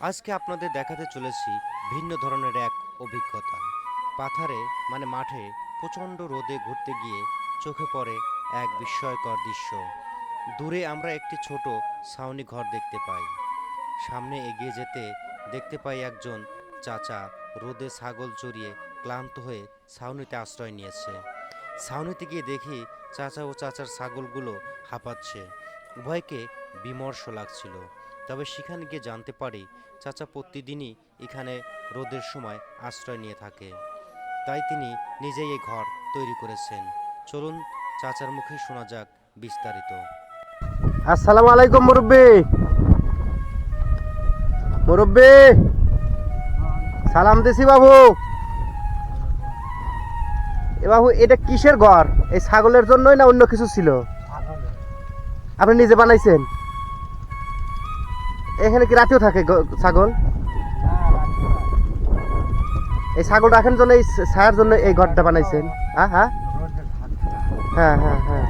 আজকে আপনাদের দেখাতে চলেছি ভিন্ন ধরনের এক অভিজ্ঞতা। পাথারে মানে মাঠে, প্রচণ্ড রোদে ঘুরতে গিয়ে চোখে পড়ে এক বিস্ময়কর দৃশ্য। দূরে আমরা একটি ছোট ছাউনি ঘর দেখতে পাই। সামনে এগিয়ে যেতে দেখতে পাই একজন চাচা রোদে ছাগল চড়িয়ে ক্লান্ত হয়ে ছাউনিতে আশ্রয় নিয়েছে। ছাউনিতে গিয়ে দেখি চাচা ও চাচার ছাগলগুলো হাঁপাচ্ছে। উভয়কে বিমর্ষ লাগছিল। তবে সেখানে গিয়ে জানতে পারি চাচা প্রতিদিনই এখানে রোদের সময় আশ্রয় নিয়ে থাকে। তাই তিনি নিজেই এই ঘর তৈরি করেছেন। চলুন চাচার মুখে শোনা যাক বিস্তারিত। আসসালামু আলাইকুম, মুরব্বি। মুরব্বি, সালাম দিছি বাবু। এ বাবু, এটা কিসের ঘর? এই ছাগলের জন্যই না অন্য কিছু ছিল? আপনি নিজে বানাইছেন? এখানে কি রাতেও থাকে ছাগল? এই ছাগল রাখার জন্য এই ছায়ার জন্য এই ঘরটা বানাইছেন। হ্যাঁ হ্যাঁ? হ্যাঁ হ্যাঁ হ্যাঁ।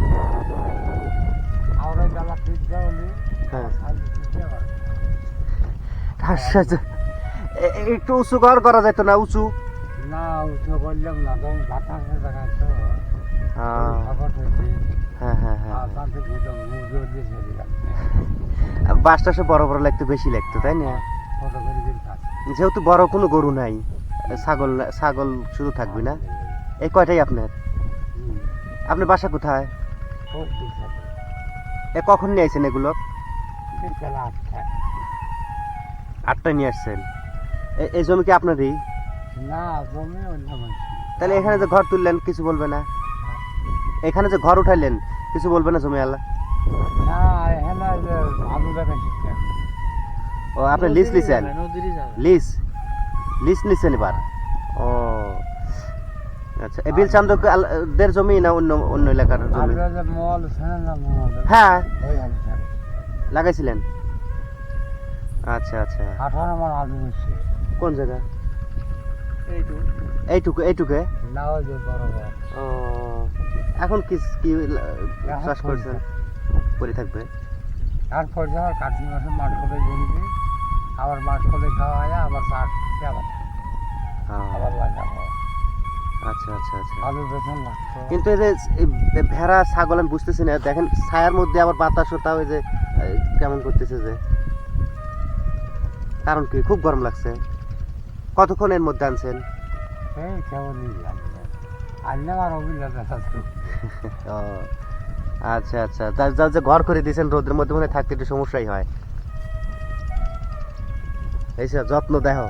একটু উঁচু ঘর করা যেত না উঁচু? না উঠে করলাম না তখন বাতাসে দেখাচ্ছ হ্যাঁ। হ্যাঁ হ্যাঁ হ্যাঁ। বাসটা সে বড় বড় লাগতো বেশি লাগতো তাই না? যেহেতু বড় কোনো গরু নাই ছাগল ছাগল শুধু থাকবে না। এই কয়টাই আপনার? আপনার বাসা কোথায়? এ কখন নিয়ে আসছেন এগুলো? আটটা আটটায় নিয়ে আসছেন। এই জমি কি আপনারই? না জমি তাহলে এখানে যে ঘর তুললেন কিছু বলবে না? এখানে যে ঘর উঠাইলেন কিছু বলবে না জমি আল্লাহ না ও আপনি লিস্ট লিছেন? লিস লিস নিছেন এবার? ও আচ্ছা এই বিল দের জমি না অন্য অন্য এলাকার জমি? হ্যাঁ। লাগাইছিলেন? আচ্ছা আচ্ছা। কোন জায়গা? এইটুকু। এইটুকে না ওই যে বড় বড়। ও এখন কি কি চাষ করছেন? পরে থাকবে? তারপর যখন কার্তিক মাসে মাঠ করে জমিতে আবার মাঠ করে খাওয়া হয় আবার চাষ খেতে আবার হ্যাঁ। আবার লাগাবো আচ্ছা আচ্ছা আচ্ছা। আলু কিন্তু এই যে ভেড়া ছাগল আমি বুঝতেছি না। দেখেন ছায়ার মধ্যে আবার বাতাস ওই যে কেমন করতেছে যে। কারণ কি? খুব গরম লাগছে। কতক্ষণ এর মধ্যে আনছেন? সেই কেমনই অভিজ্ঞতা আচ্ছা আচ্ছা। যা- যা ঘর করে দিয়েছেন রোদের মধ্যে মনে থাকতে একটু সমস্যাই হয়। এই যত্ন দেখো